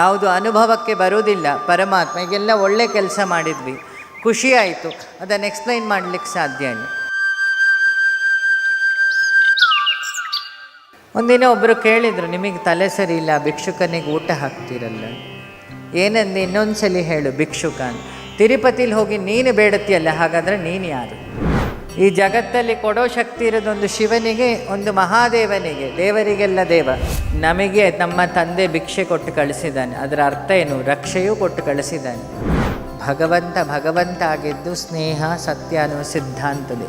ಯಾವುದು ಅನುಭವಕ್ಕೆ ಬರೋದಿಲ್ಲ ಪರಮಾತ್ಮ ಈಗೆಲ್ಲ ಒಳ್ಳೆ ಕೆಲಸ ಮಾಡಿದ್ವಿ. ಖುಷಿ ಆಯಿತು. ಅದನ್ನು ಎಕ್ಸ್ಪ್ಲೈನ್ ಮಾಡಲಿಕ್ಕೆ ಸಾಧ್ಯ ಇಲ್ಲ. ಒಂದಿನ ಒಬ್ಬರು ಕೇಳಿದರು, ನಿಮಗೆ ತಲೆ ಸರಿ ಇಲ್ಲ, ಭಿಕ್ಷುಕನಿಗೆ ಊಟ ಹಾಕ್ತಿರಲ್ಲ. ಏನಂದು? ಇನ್ನೊಂದು ಸಲ ಹೇಳು, ಭಿಕ್ಷುಕ ತಿರುಪತಿಲಿ ಹೋಗಿ ನೀನು ಬೇಡತಿಯಲ್ಲ, ಹಾಗಾದರೆ ನೀನು ಯಾರು? ಈ ಜಗತ್ತಲ್ಲಿ ಕೊಡೋ ಶಕ್ತಿ ಇರೋದೊಂದು ಶಿವನಿಗೆ, ಒಂದು ಮಹಾದೇವನಿಗೆ, ದೇವರಿಗೆಲ್ಲ ದೇವ. ನಮಗೆ ನಮ್ಮ ತಂದೆ ಭಿಕ್ಷೆ ಕೊಟ್ಟು ಕಳಿಸಿದ್ದಾನೆ. ಅದರ ಅರ್ಥ ಏನು? ರಕ್ಷೆಯೂ ಕೊಟ್ಟು ಕಳಿಸಿದ್ದಾನೆ. ಭಗವಂತ ಭಗವಂತ ಆಗಿದ್ದು ಸ್ನೇಹ, ಸತ್ಯ ಅನ್ನುವ ಸಿದ್ಧಾಂತದೆ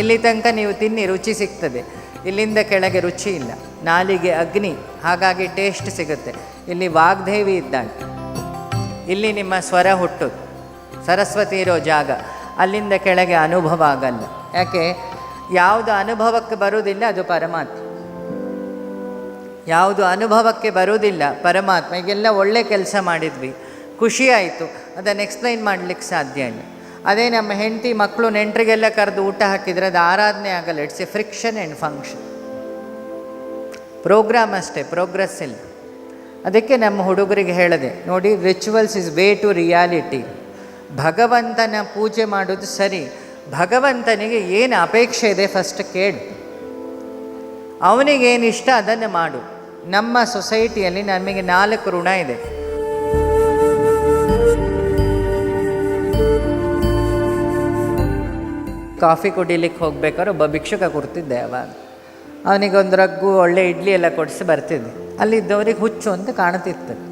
ಇಲ್ಲಿ ತನಕ ನೀವು ತಿನ್ನಿ, ರುಚಿ ಸಿಗ್ತದೆ. ಇಲ್ಲಿಂದ ಕೆಳಗೆ ರುಚಿ ಇಲ್ಲ. ನಾಲಿಗೆ ಅಗ್ನಿ, ಹಾಗಾಗಿ ಟೇಸ್ಟ್ ಸಿಗುತ್ತೆ. ಇಲ್ಲಿ ವಾಗ್ದೇವಿ ಇದ್ದಾಳೆ ಇಲ್ಲಿ ನಿಮ್ಮ ಸ್ವರ ಹುಟ್ಟುದು ಸರಸ್ವತಿ ಇರೋ ಜಾಗ, ಅಲ್ಲಿಂದ ಕೆಳಗೆ ಅನುಭವ ಆಗಲ್ಲ. ಯಾಕೆ? ಯಾವುದು ಅನುಭವಕ್ಕೆ ಬರುವುದಿಲ್ಲ ಅದು ಪರಮಾತ್ಮ. ಯಾವುದು ಅನುಭವಕ್ಕೆ ಬರುವುದಿಲ್ಲ ಪರಮಾತ್ಮ. ಈಗೆಲ್ಲ ಒಳ್ಳೆ ಕೆಲಸ ಮಾಡಿದ್ವಿ. ಖುಷಿ ಆಯಿತು. ಅದನ್ನು ಎಕ್ಸ್ಪ್ಲೈನ್ ಮಾಡಲಿಕ್ಕೆ ಸಾಧ್ಯ ಇಲ್ಲ. ಅದೇ ನಮ್ಮ ಹೆಂಡತಿ ಮಕ್ಕಳು ನೆಂಟರಿಗೆಲ್ಲ ಕರೆದು ಊಟ ಹಾಕಿದರೆ ಅದು ಆರಾಧನೆ ಆಗಲ್ಲ. It's a friction and function program ಅಷ್ಟೇ ಪ್ರೋಗ್ರೆಸ್ ಇಲ್ಲ. ಅದಕ್ಕೆ ನಮ್ಮ ಹುಡುಗರಿಗೆ ಹೇಳಿದೆ, ನೋಡಿ rituals is way to reality ಭಗವಂತನ ಪೂಜೆ ಮಾಡೋದು ಸರಿ. ಭಗವಂತನಿಗೆ ಏನು ಅಪೇಕ್ಷೆ ಇದೆ ಫಸ್ಟ್ ಕೇಳು. ಅವನಿಗೇನು ಇಷ್ಟ ಅದನ್ನು ಮಾಡು. ನಮ್ಮ ಸೊಸೈಟಿಯಲ್ಲಿ ನಮಗೆ ನಾಲ್ಕು ಋಣ ಇದೆ. ಕಾಫಿ ಕುಡಿಲಿಕ್ಕೆ ಹೋಗ್ಬೇಕಾದ್ರೆ ಒಬ್ಬ ಭಿಕ್ಷುಕ ಕೊಡ್ತಿದ್ದೆ ಅವಾಗ. ಅವನಿಗೊಂದು ರಗ್ಗು, ಒಳ್ಳೆ ಇಡ್ಲಿ ಎಲ್ಲ ಕೊಡಿಸಿ ಬರ್ತಿದ್ದೆ. ಅಲ್ಲಿದ್ದವರಿಗೆ ಹುಚ್ಚು ಅಂತ ಕಾಣ್ತಿತ್ತು.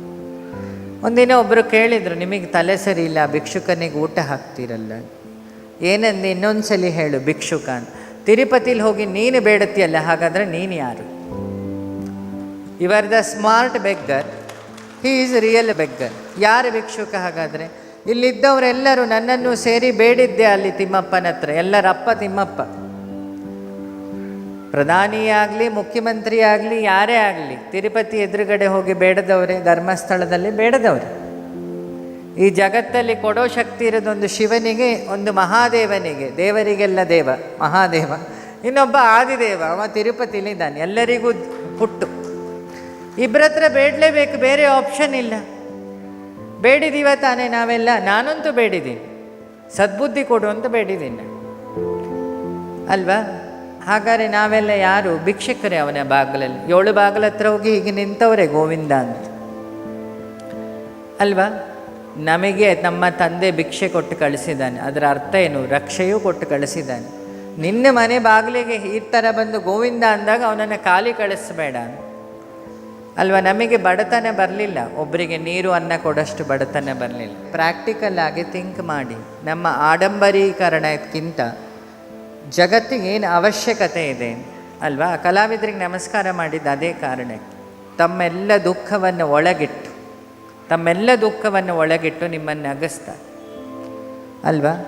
ಒಂದಿನ ಒಬ್ಬರು ಕೇಳಿದರು, ನಿಮಗೆ ತಲೆ ಸರಿ ಇಲ್ಲ, ಭಿಕ್ಷುಕನಿಗೆ ಊಟ ಹಾಕ್ತಿರಲ್ಲ? ಏನಂದು ಇನ್ನೊಂದು ಸಲ ಹೇಳು ಭಿಕ್ಷುಕ ತಿರುಪತಿಲಿ ಹೋಗಿ ನೀನು ಬೇಡತಿಯಲ್ಲ, ಹಾಗಾದರೆ ನೀನು ಯಾರು? You are the smart beggar he is real beggar ಯಾರು ಭಿಕ್ಷುಕ ಹಾಗಾದರೆ? ಇಲ್ಲಿದ್ದವರೆಲ್ಲರೂ ನನ್ನನ್ನು ಸೇರಿ ಬೇಡಿದ್ದೆ ಅಲ್ಲಿ ತಿಮ್ಮಪ್ಪನ ಹತ್ರ ಎಲ್ಲರಪ್ಪ ತಿಮ್ಮಪ್ಪ. ಪ್ರಧಾನಿ ಆಗಲಿ ಮುಖ್ಯಮಂತ್ರಿ ಆಗಲಿ ಯಾರೇ ಆಗಲಿ, ತಿರುಪತಿ ಎದುರುಗಡೆ ಹೋಗಿ ಬೇಡದವರೇ, ಧರ್ಮಸ್ಥಳದಲ್ಲಿ ಬೇಡದವರೇ. ಈ ಜಗತ್ತಲ್ಲಿ ಕೊಡೋ ಶಕ್ತಿ ಇರೋದೊಂದು ಶಿವನಿಗೆ, ಒಂದು ಮಹಾದೇವನಿಗೆ, ದೇವರಿಗೆಲ್ಲ ದೇವ, ಮಹಾದೇವ. ಇನ್ನೊಬ್ಬ ಆದಿದೇವ, ಅವ ತಿರುಪತಿಲಿದ್ದಾನೆ ಎಲ್ಲರಿಗೂ ಹುಟ್ಟು. ಇಬ್ಬರ ಹತ್ರ ಬೇಡಲೇಬೇಕು, ಬೇರೆ ಆಪ್ಷನ್ ಇಲ್ಲ. ಬೇಡಿದೀವ ತಾನೇ ನಾವೆಲ್ಲ, ನಾನಂತೂ ಬೇಡಿದ್ದೀನಿ. ಸದ್ಬುದ್ಧಿ ಕೊಡು ಅಂತ ಬೇಡಿದ್ದೀನಿ. ಅಲ್ವಾ? ಹಾಗಾದ್ರೆ ನಾವೆಲ್ಲ ಯಾರು? ಭಿಕ್ಷಕರೇ ಅವನ ಬಾಗಿಲಲ್ಲಿ. ಏಳು ಬಾಗಿಲ ಹತ್ರ ಹೋಗಿ ಹೀಗೆ ನಿಂತವರೇ ಗೋವಿಂದ ಅಂತ. ಅಲ್ವಾ? ನಮಗೆ ನಮ್ಮ ತಂದೆ ಭಿಕ್ಷೆ ಕೊಟ್ಟು ಕಳಿಸಿದ್ದಾನೆ. ಅದರ ಅರ್ಥ ಏನು? ರಕ್ಷೆಯೂ ಕೊಟ್ಟು ಕಳಿಸಿದ್ದಾನೆ. ನಿನ್ನ ಮನೆ ಬಾಗಿಲಿಗೆ ಈ ಥರ ಬಂದು ಗೋವಿಂದ ಅಂದಾಗ ಅವನನ್ನು ಖಾಲಿ ಕಳಿಸ್ಬೇಡ. ಅಲ್ವಾ? ನಮಗೆ ಬಡತನ ಬರಲಿಲ್ಲ. ಒಬ್ಬರಿಗೆ ನೀರು, ಅನ್ನ ಕೊಡೋಷ್ಟು ಬಡತನ ಬರಲಿಲ್ಲ. ಪ್ರಾಕ್ಟಿಕಲ್ ಆಗಿ ಥಿಂಕ್ ಮಾಡಿ. ನಮ್ಮ ಆಡಂಬರೀಕರಣಕ್ಕಿಂತ ಜಗತ್ತಿಗೆ ಏನು ಅವಶ್ಯಕತೆ ಇದೆ ಅಲ್ವಾ? ಕಲಾವಿದರಿಗೆ ನಮಸ್ಕಾರ ಮಾಡಿದ್ದು ಅದೇ ಕಾರಣಕ್ಕೆ. ತಮ್ಮೆಲ್ಲ ದುಃಖವನ್ನು ಒಳಗಿಟ್ಟು, ತಮ್ಮೆಲ್ಲ ದುಃಖವನ್ನು ಒಳಗಿಟ್ಟು ನಿಮ್ಮನ್ನು ಅಗಸ್ತಾ ಅಲ್ವಾ?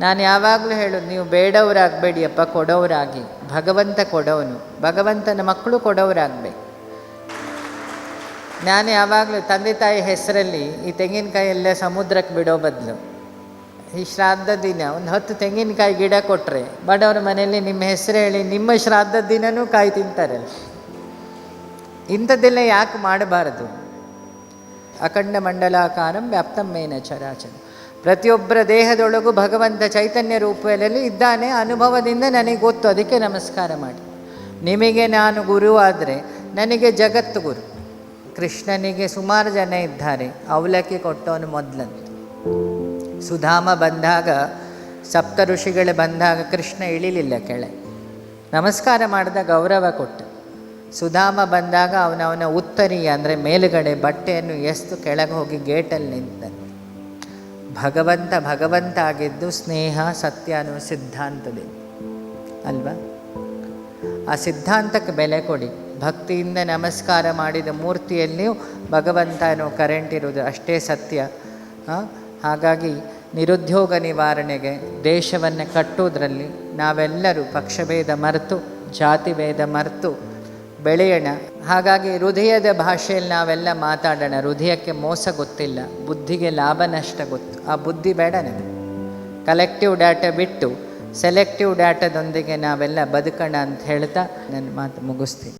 ನಾನು ಯಾವಾಗಲೂ ಹೇಳೋದು, ನೀವು ಬೇಡವರಾಗಬೇಡಿಯಪ್ಪ, ಕೊಡೋರಾಗಿ. ಭಗವಂತ ಕೊಡೋನು. ಭಗವಂತನ ಮಕ್ಕಳು ಕೊಡೋರಾಗಬೇಕು. ನಾನು ಯಾವಾಗಲೂ ತಂದೆ ತಾಯಿ ಹೆಸರಲ್ಲಿ ಈ ತೆಂಗಿನಕಾಯಿ ಎಲ್ಲ ಸಮುದ್ರಕ್ಕೆ ಬಿಡೋ ಬದಲು ಈ ಶ್ರಾದ್ದ ದಿನ, ಒಂದು ಹತ್ತು ತೆಂಗಿನಕಾಯಿ ಗಿಡ ಕೊಟ್ಟರೆ ಬಡವರ ಮನೆಯಲ್ಲಿ ನಿಮ್ಮ ಹೆಸರು ಹೇಳಿ ನಿಮ್ಮ ಶ್ರಾದ್ದ ದಿನನೂ ಕಾಯಿ ತಿಂತಾರಲ್ಲ ಇಂಥದ್ದೆಲ್ಲ ಯಾಕೆ ಮಾಡಬಾರದು? ಅಖಂಡ ಮಂಡಲಾಕಾರಂ ವ್ಯಾಪ್ತಂ ಮೇನ ಚರಾಚರ. ಪ್ರತಿಯೊಬ್ಬರ ದೇಹದೊಳಗೂ ಭಗವಂತ ಚೈತನ್ಯ ರೂಪದಲ್ಲಿ ಇದ್ದಾನೆ, ಅನುಭವದಿಂದ ನನಗೆ ಗೊತ್ತು, ಅದಕ್ಕೆ ನಮಸ್ಕಾರ ಮಾಡಿ. ನಿಮಗೆ ನಾನು ಗುರು ಆದರೆ ನನಗೆ ಜಗತ್ತು ಗುರು. ಕೃಷ್ಣನಿಗೆ ಸುಮಾರು ಜನ ಇದ್ದಾರೆ, ಅವಲಕ್ಕಿ ಕೊಟ್ಟವನು ಮೊದಲಂತ. ಸುಧಾಮ ಬಂದಾಗ, ಸಪ್ತ ಋಷಿಗಳು ಬಂದಾಗ ಕೃಷ್ಣ ಇಳಿಲಿಲ್ಲ ಕೆಳೆ ನಮಸ್ಕಾರ ಮಾಡಿದ ಗೌರವ ಕೊಟ್ಟ. ಸುಧಾಮ ಬಂದಾಗ ಅವನವನ ಉತ್ತರಿ ಅಂದರೆ ಮೇಲುಗಡೆ ಬಟ್ಟೆಯನ್ನು ಎಸ್ತು ಕೆಳಗೆ ಹೋಗಿ ಗೇಟಲ್ಲಿ ನಿಂತನು. ಭಗವಂತ ಭಗವಂತ ಆಗಿದ್ದು ಸ್ನೇಹ, ಸತ್ಯ ಅನ್ನುವ ಸಿದ್ಧಾಂತದೆ ಅಲ್ವಾ? ಆ ಸಿದ್ಧಾಂತಕ್ಕೆ ಬೆಲೆ ಕೊಡಿ. ಭಕ್ತಿಯಿಂದ ನಮಸ್ಕಾರ ಮಾಡಿದ ಮೂರ್ತಿಯಲ್ಲಿಯೂ ಭಗವಂತ ಅನ್ನೋ ಕರೆಂಟ್ ಇರೋದು ಅಷ್ಟೇ ಸತ್ಯ. ಹಾಗಾಗಿ ನಿರುದ್ಯೋಗ ನಿವಾರಣೆಗೆ ದೇಶವನ್ನು ಕಟ್ಟುವುದರಲ್ಲಿ ನಾವೆಲ್ಲರೂ ಪಕ್ಷಭೇದ ಮರೆತು, ಜಾತಿ ಭೇದ ಮರೆತು ಬೆಳೆಯೋಣ. ಹಾಗಾಗಿ ಹೃದಯದ ಭಾಷೆಯಲ್ಲಿ ನಾವೆಲ್ಲ ಮಾತಾಡೋಣ. ಹೃದಯಕ್ಕೆ ಮೋಸ ಗೊತ್ತಿಲ್ಲ, ಬುದ್ಧಿಗೆ ಲಾಭ ನಷ್ಟ ಗೊತ್ತು. ಆ ಬುದ್ಧಿ ಬೇಡ ನನಗೆ ಕಲೆಕ್ಟಿವ್ ಡಾಟಾ ಬಿಟ್ಟು ಸೆಲೆಕ್ಟಿವ್ ಡಾಟಾದೊಂದಿಗೆ ನಾವೆಲ್ಲ ಬದುಕೋಣ ಅಂತ ಹೇಳ್ತಾ ನನ್ನ ಮಾತು ಮುಗಿಸ್ತೀನಿ.